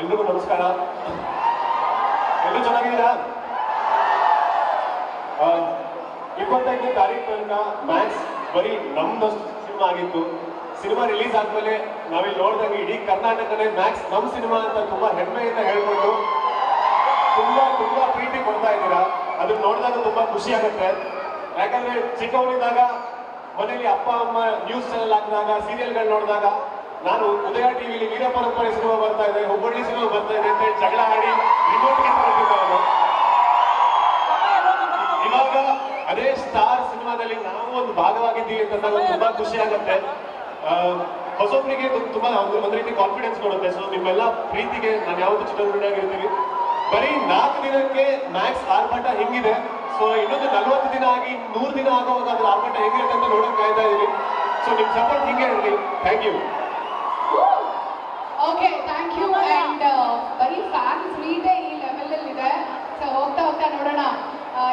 ಎಲ್ರಿಗೂ ನಮಸ್ಕಾರ. ಎಲ್ಲರೂ ಚೆನ್ನಾಗಿದ್ದೀರಾ? ಇಪ್ಪತ್ತೈದನೇ ತಾರೀಕು ತನಕ ಮ್ಯಾಕ್ಸ್ ಬರೀ ನಮ್ದಷ್ಟು ಸಿನಿಮಾ ಆಗಿತ್ತು. ಸಿನಿಮಾ ರಿಲೀಸ್ ಆದ್ಮೇಲೆ ನಾವಿಲ್ಲಿ ನೋಡಿದಾಗ ಇಡೀ ಕರ್ನಾಟಕನೇ ಮ್ಯಾಕ್ಸ್ ನಮ್ ಸಿನಿಮಾ ಅಂತ ತುಂಬಾ ಹೆಮ್ಮೆಯಿಂದ ಹೇಳ್ಕೊಂಡು ತುಂಬಾ ತುಂಬಾ ಪ್ರೀತಿ ಕೊಡ್ತಾ ಇದ್ದೀರಾ. ಅದನ್ನ ನೋಡಿದಾಗ ತುಂಬಾ ಖುಷಿ ಆಗುತ್ತೆ. ಯಾಕಂದ್ರೆ ಚಿಕ್ಕವನಿದ್ದಾಗ ಮನೆಯಲ್ಲಿ ಅಪ್ಪ, ಅಮ್ಮ ನ್ಯೂಸ್ ಚಾನೆಲ್ ಹಾಕಿದಾಗ ಸೀರಿಯಲ್ಗಳು ನೋಡಿದಾಗ ನಾನು ಉದಯ ಟಿವಿಲಿ ವೀರ ಪರಂಪರೆ ಸಿನಿಮಾ ಬರ್ತಾ ಇದೆ, ಹುಬ್ಬಳ್ಳಿ ಸಿನಿಮಾ ಬರ್ತಾ ಇದೆ ಅಂತ ಹೇಳಿ ಜಗಳ ಆಡಿ ಇವಾಗ ಅದೇ ಸ್ಟಾರ್ ಸಿನಿಮಾದಲ್ಲಿ ನಾವು ಒಂದು ಭಾಗವಾಗಿದ್ದೀವಿ ಅಂತ ನನಗೆ ತುಂಬಾ ಖುಷಿ ಆಗುತ್ತೆ. ಹೊಸೊಬ್ಬರಿಗೆ ತುಂಬಾ ಒಂದು ರೀತಿ ಕಾನ್ಫಿಡೆನ್ಸ್ ಕೊಡುತ್ತೆ. ಸೊ ನಿಮ್ಮೆಲ್ಲ ಪ್ರೀತಿಗೆ ನಾನು ಯಾವತ್ತೂ ಚಿತ್ರದುರ್ಗನಾಗಿರ್ತೀವಿ ಬರೀ ನಾಲ್ಕು ದಿನಕ್ಕೆ ಮ್ಯಾಕ್ಸ್ ಆರ್ಭಟ ಹೆಂಗಿದೆ. ಸೊ ಇನ್ನೊಂದು ನಲ್ವತ್ತು ದಿನ ಆಗಿ ನೂರು ದಿನ ಆಗುವಾಗ ಅದ್ರ ಆರ್ಭಟ ಹೆಂಗಿರುತ್ತೆ ಅಂತ ನೋಡಕ್ ಕಾಯ್ತಾ ಇದೀವಿ ಸೊ ನಿಮ್ ಸಪೋರ್ಟ್ ಹಿಂಗೆ ಇರಲಿ. Thank you okay thank you and ಬರೀ ಫ್ಯಾನ್ ಮೀಟೇ ಈ ಲೆವೆಲಲ್ಲಿ ಇದೆ. ಸೊ ಹೋಗ್ತಾ ಹೋಗ್ತಾ ನೋಡೋಣ.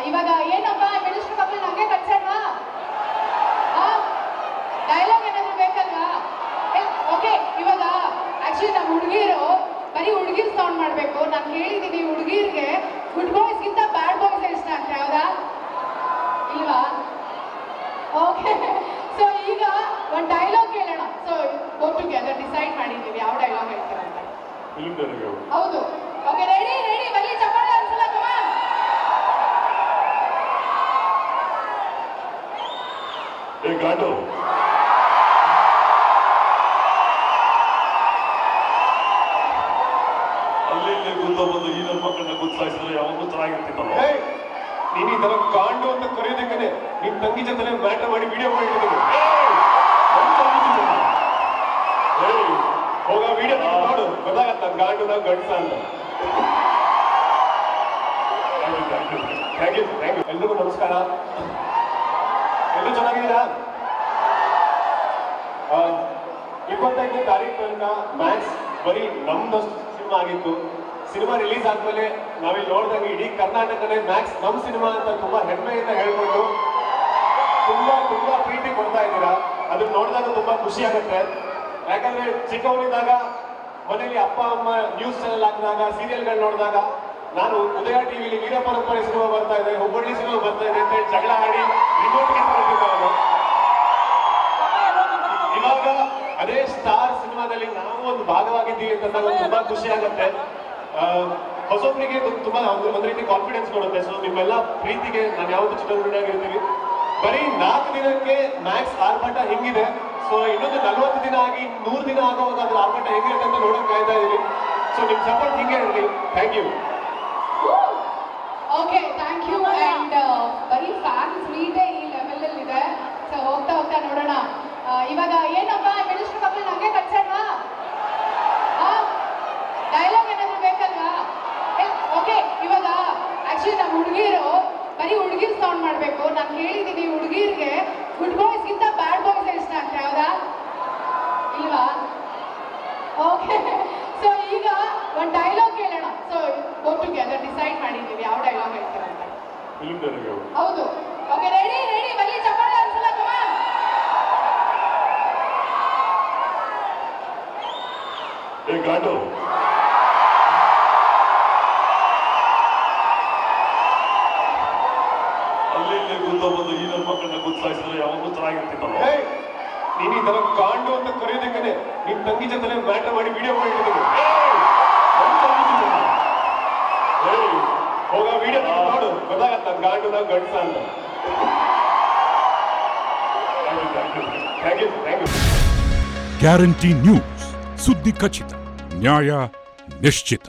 ಇವಾಗ ಏನಪ್ಪ ಮಿನಿಸ್ಟರ್ ಮಕ್ಕಳು ನಂಗೆ ಕಳ್ಸೋಣ ಡೈಲಾಗ್ ಏನಾದ್ರು ಬೇಕಲ್ವಾ? ಓಕೆ ಇವಾಗ ಆಕ್ಚುಲಿ ನಮ್ಮ ಹುಡುಗಿರು ಬರೀ ಹುಡುಗಿರ್ ಸೌಂಡ್ ಮಾಡಬೇಕು. ನಾನು ಕೇಳಿದ್ದೀನಿ ಹುಡುಗಿರ್ಗೆ ಗುಡ್ ಬಾಯ್ಸ್ಗಿಂತ ಬ್ಯಾಡ್ ಬಾಯ್ಸ್ ಇಷ್ಟ ಅಂತ ಹೌದಾ? ಇಲ್ವಾ? ಓಕೆ ಸೊ ಈಗ ಒಂದು ಡೈಲಾಗ್ ಕೇಳೋಣ. ಸೊ ಗೋ ಟುಗೆದರ್ ಡಿಸೈಡ್ ಮಾಡಿದ್ದೀವಿ ಯಾವ ಡೈಲಾಗ್ ಹೇಳ್ತೀರ ಅಂತ ಫಿಲ್ಮ್ ಹೌದು. ಓಕೆ ರೆಡಿ ರೆಡಿ ಬನ್ನಿ ಚಪ್ಪಾಳೆ ಅನ್ಸಲ್ಲ ಕಮಾನ್ ಏ ಗಾಡು ಅಲ್ಲಿ ಇಲ್ಲಿ ಗುದ್ದ ಬಂದು ಈ ನನ್ನ ಮಕ್ಕಳನ್ನ ಗುದ್ದಾಯಿಸಿದ್ರೆ ಚೆನ್ನಾಗಿರ್ತಿತ್ತಲ್ಲ ಏಯ್, ನೀನ್ ಈ ತರ ಕಾಂಡು ಅಂತ ಕರೆಯೋದಕ್ಕೆ ನಿನ್ ತಂಗಿ ಜೊತೆ ಮ್ಯಾಟರ್ ಮಾಡಿ ವಿಡಿಯೋ ಮಾಡಿದ್ದೀನಿ ಹೋಗ ವಿಡಿಯೋ ನೋಡು. ಗೊತ್ತಾಗತ್ತ? ಗಾಂಡು ನಾವು ಗಂಡಸ ಅಂತ. ಥ್ಯಾಂಕ್ ಯು ಥ್ಯಾಂಕ್ ಯು ಎಲ್ರಿಗೂ ನಮಸ್ಕಾರ. ಎಲ್ಲರೂ ಚೆನ್ನಾಗಿದ್ದೀರಾ? ಇಪ್ಪತ್ತೈದನೇ ತಾರೀಕು ತನಕ ಮ್ಯಾಕ್ಸ್ ಬರೀ ನಮ್ದಷ್ಟು ಸಿನಿಮಾ ಆಗಿತ್ತು. ಸಿನಿಮಾ ರಿಲೀಸ್ ಆದ್ಮೇಲೆ ನಾವಿಲ್ಲಿ ನೋಡಿದಾಗ ಇಡೀ ಕರ್ನಾಟಕನೇ ಮ್ಯಾಕ್ಸ್ ನಮ್ ಸಿನಿಮಾ ಅಂತ ತುಂಬಾ ಹೆಮ್ಮೆಯಿಂದ ಹೇಳ್ಕೊಂಡು ತುಂಬಾ ತುಂಬಾ ಪ್ರೀತಿ ಕೊಡ್ತಾ ಇದ್ದೀರಾ. ಅದನ್ನ ನೋಡಿದಾಗ ತುಂಬಾ ಖುಷಿ ಆಗುತ್ತೆ. ಯಾಕಂದ್ರೆ ಚಿಕ್ಕವನಿದ್ದಾಗ, ಮನೆಯಲ್ಲಿ ಅಪ್ಪ, ಅಮ್ಮ ನ್ಯೂಸ್ ಚಾನೆಲ್ ಹಾಕಿದಾಗ ಸೀರಿಯಲ್ಗಳು ನೋಡಿದಾಗ, ನಾನು ಉದಯ ಟಿವಿಲಿ ವೀರ ಪರಂಪರೆ ಸಿನಿಮಾ ಬರ್ತಾ ಇದೆ, ಹುಬ್ಬಳ್ಳಿ ಸಿನಿಮಾ ಬರ್ತಾ ಇದೆ ಅಂತ ಹೇಳಿ ಜಗಳ ಆಡಿ ರಿಮೋಟ್ ಇವಾಗ ಅದೇ ಸ್ಟಾರ್ ಸಿನಿಮಾದಲ್ಲಿ ನಾವು ಒಂದು ಭಾಗವಾಗಿದ್ದೀವಿ ಅಂತ ನನಗೆ ತುಂಬಾ ಖುಷಿ ಆಗುತ್ತೆ. ಹೊಸೊಬ್ಬರಿಗೆ ತುಂಬಾ ಒಂದು ಒಂದ್ ರೀತಿ ಕಾನ್ಫಿಡೆನ್ಸ್ ಕೊಡುತ್ತೆ. ಸೊ ನಿಮ್ಮೆಲ್ಲ ಪ್ರೀತಿಗೆ ನಾನು ಯಾವತ್ತೂ ಚಿತ್ರದುರ್ಗನಾಗಿರ್ತೀವಿ ಬರೀ ನಾಲ್ಕು ದಿನಕ್ಕೆ ಮ್ಯಾಕ್ಸ್ ಆರ್ಭಟ ಹಿಂಗಿದೆ. ಸೊ ಇನ್ನೊಂದು ನಲ್ವತ್ತು ದಿನ ಆಗಿ ನೂರು ದಿನ ಆಗುವಾಗ ಅದ್ರ ಆರ್ಭಟ ಹೆಂಗಿರುತ್ತೆ ಅಂತ ನೋಡಕ್ ಕಾಯ್ತಾ ಇದೀವಿ ಸೊ ನಿಮ್ ಸಪೋರ್ಟ್ ಹಿಂಗೆ ಇರಲಿ. Thank you okay thank you and ಬರೀ ಫ್ಯಾನ್ಸ್ ಮೀಟೇ ಈ ಲೆವೆಲ್ ಅಲ್ಲಿ ಇದೆ. ಸೊ ಹೋಗ್ತಾ ಹೋಗ್ತಾ ನೋಡೋಣ. ಇವಾಗ ಏನಪ್ಪ ಮಿನಿಸ್ಟರ್ ಮಕ್ಕಳು ನಂಗೆ ಕಟ್ಸಲ್ವಾ ಡೈಲಾಗ್ ಏನಾದ್ರು ಬೇಕಲ್ವಾ? ಓಕೆ ಇವಾಗ ಆಕ್ಚುಲಿ ನಮ್ಮ ಹುಡುಗಿರು, ಬರೀ ಹುಡುಗಿರ್ ಸೌಂಡ್ ಮಾಡಬೇಕು. ನಾನು ಹೇಳಿದ್ದೀನಿ ಹುಡುಗಿರ್ಗೆ ಗುಡ್ ಬಾಯ್ಸ್ಗಿಂತ ಬ್ಯಾಡ್ ಬಾಯ್ಸ್ ಇಷ್ಟ ಅಂತ ಹೌದಾ ಇಲ್ವಾ ಓಕೆ ಸೊ ಈಗ ಒಂದು ಡೈಲಾಗ್ ಕೇಳೋಣ. ಸೊ ಗೋ ಟುಗೆದರ್ ಡಿಸೈಡ್ ಮಾಡಿದ್ದೀವಿ ಯಾವ ಡೈಲಾಗ್ ಹೇಳ್ತೀರಾ ಅಂತ. ಹೌದು. ಓಕೆ ರೆಡಿ ರೆಡಿ ಬನ್ನಿ ಚಪ್ಪಾಳೆ ಅನ್ಸಲ್ಲ ಕಮಾನ್ ಏ ಗಾಡು ಅಲ್ಲಿ ಇಲ್ಲಿ ಗುದ್ದ ಬಂದು ಈ ನಮ್ಮ ಮಕ್ಕಳನ್ನ ಗುದ್ದಾಯಿಸಿದ್ರೆ ಯಾವಾಗಲೂ ಚೆನ್ನಾಗಿರ್ತಿತ್ತಲ್ಲ ನೀನ್ ತರ ಕಾಂಡು ಅಂತ ಕರೆಯೋದಕ್ಕೆ ನಿನ್ ತಂಗಿ ಜೊತೆ ಮ್ಯಾಟರ್ ಮಾಡಿ ವಿಡಿಯೋ ಮಾಡಿದ್ದೀನಿ ಹೋಗ ವಿಡಿಯೋ ನೋಡು ಗೊತ್ತಾಗತ್ತ? ಗಾಂಡು ನಾವು ಗಂಡಸ ಅಂತ. ಗ್ಯಾರಂಟಿ ನ್ಯೂಸ್ ಸುದ್ದಿ ಖಚಿತ ನ್ಯಾಯ ನಿಶ್ಚಿತ